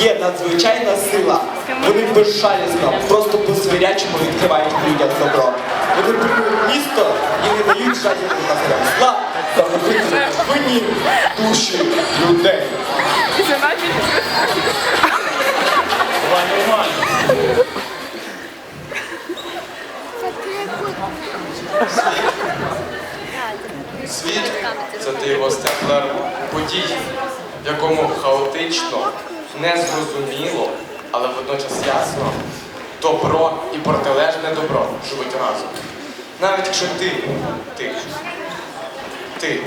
є надзвичайна сила. Вони безжалісно, просто по-звірячому відкривають людям добро. Вони будують місто і не дають жадібним матерям зла та винні душі людей. Світ це ти його степлер подій, в якому хаотично, незрозуміло, але водночас ясно, добро і протилежне добро живуть разом. Навіть якщо ти, ти, ти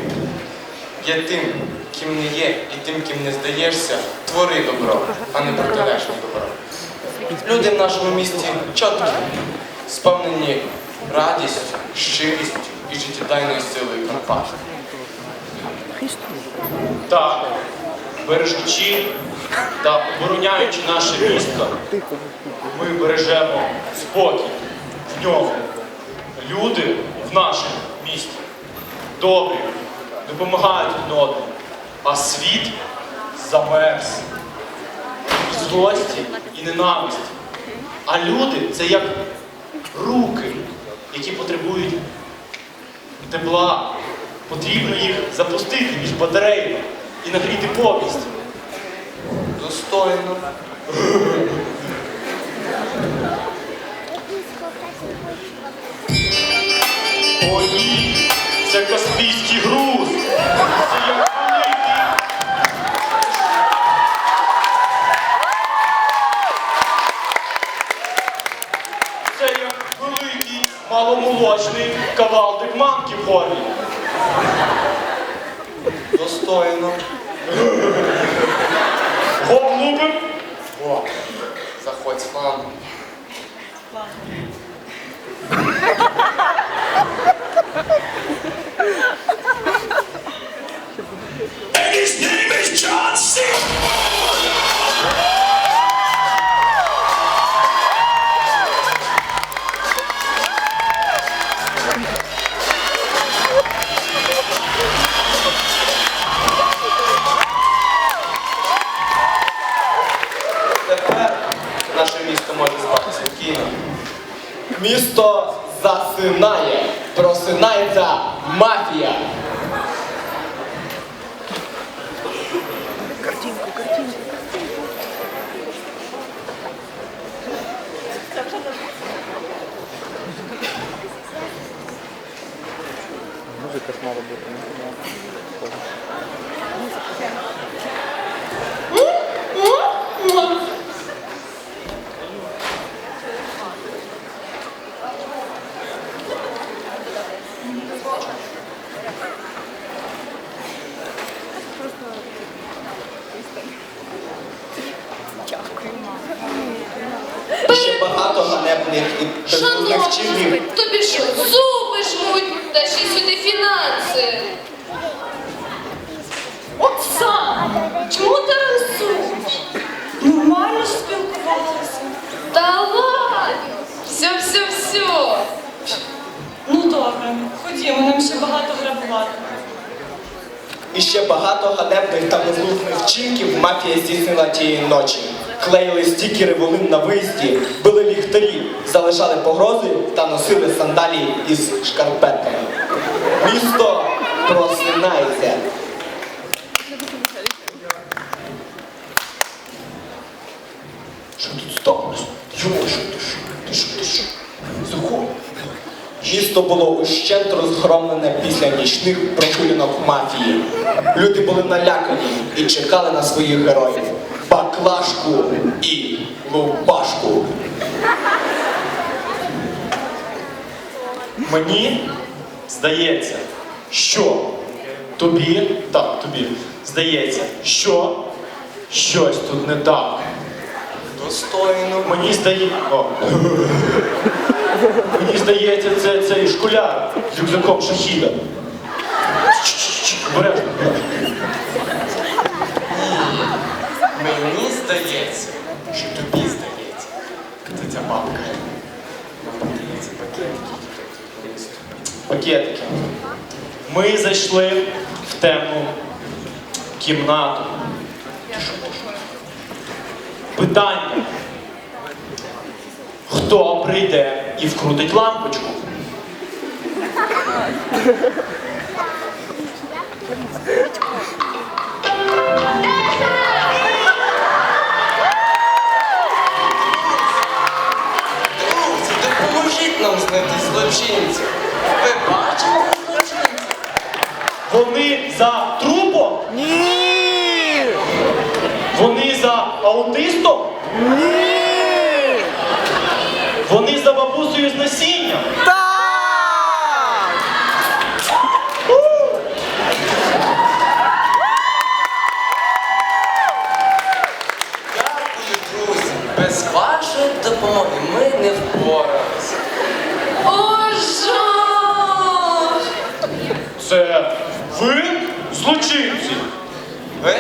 є тим, ким не є, і тим, ким не здаєшся, твори добро, а не протилежне добро. Люди в нашому місті чіткі, сповнені радістю, щирістю і життєдайною силою Карпат. Так, бережучи та обороняючи наше місто, ми бережемо спокій в ньому. Люди в нашому місті добрі, допомагають один одному, а світ замерз злості і ненависті. А люди це як руки, які потребують тепла. Потрібно їх запустити між батареями і нагріти повністю. Достойно. О, ні, це каспійський груз. Це як. Це як великий маломолочний кавалдик мамки в горлі. Достойно. Наше місто може спати спокійно. Місто засинає, просинається мафія. Ще багато ганебних і вчинків. Тобі що, зуби жмуть, та ще й сюди фінанси. Оксана, чому ти рисуєш? Нормально ж спілкувалися. Та ладно, все, все, все. Ну добре, ходімо, нам ще багато грабувати. І ще багато ганебних та безглуздих вчинків мафія здійснила тієї ночі. Клеїли стікери волин на виїзді, били ліхтарі, залишали погрози та носили сандалії із шкарпетками. Місто просинається. Що тут сталося? Що? Місто було ущент розгромлене після нічних прогулянок мафії. Люди були налякані і чекали на своїх героїв. Баклажку і лупашку. Мені здається, що тобі, так, тобі здається, що щось тут не так. Достойно. Мені здається. Мені здається, це цей школяр з рюкзаком шахіда. Обережно. Мені здається, що тобі здається. Це ця бабка. Нам подається пакетики. Пакетики. Ми зайшли в темну кімнату. питання. Хто прийде і вкрутить лампочку? Вони за трупом? Ні! Вони за аутистом? Ні! Вони за бабусею з насінням? Дякую, друзі. Без вашої допомоги ми не впоралися. О, жах! Це ви злочинці? Ви?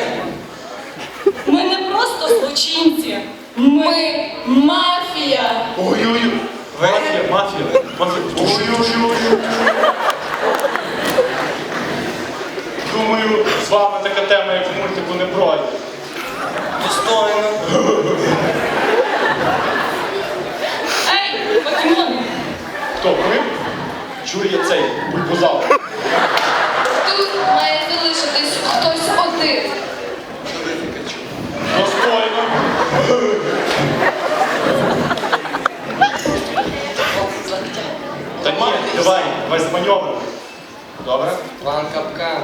Ми не просто злочинці. Ми мафія! Ой-ой-ой. Мафія, мафія, мафія. Ой-ой-ой. Думаю, з вами така тема, як в мультику не пройде. Достойно. Ей, покемони! Хто ви? Чує цей бульбузавр. Має залишитись хтось один. Достойно. Та ні, давай, давай з. Добре? План капкан.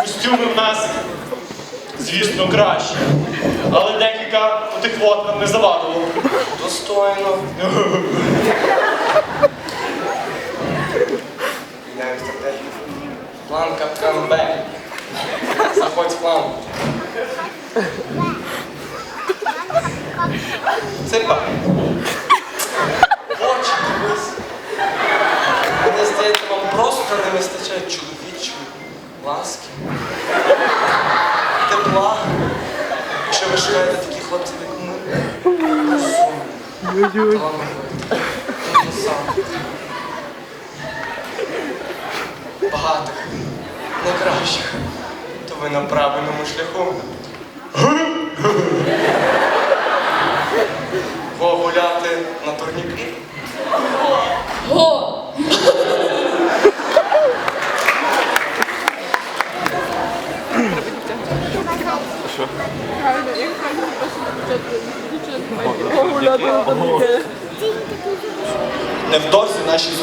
Костюми в нас, звісно, краще. Але декілька отих вот нам не завадило. Достойно. План капкан Б. Заходь в план. Ципа. Очі дивись. Мені здається, вам просто не вистачає чоловічої ласки. Тепла. Якщо ви шукаєте такі хлопці, як ми. Інтересантних. Багатих. Найкращих. То ви на правильному шляху. Бо гуляти на турніки.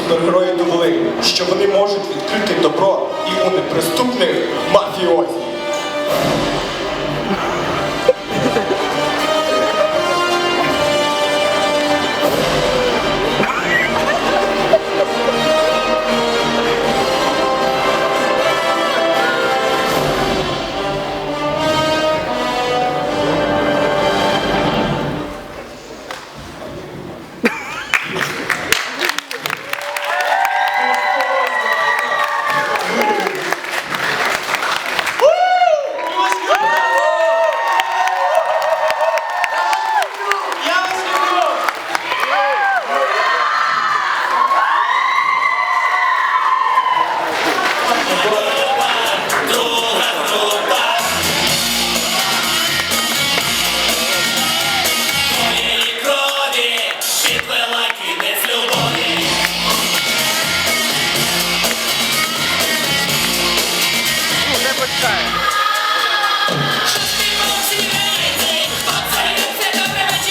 Супергерої довели, що вони можуть відкрити добро і у неприступних мафіозів.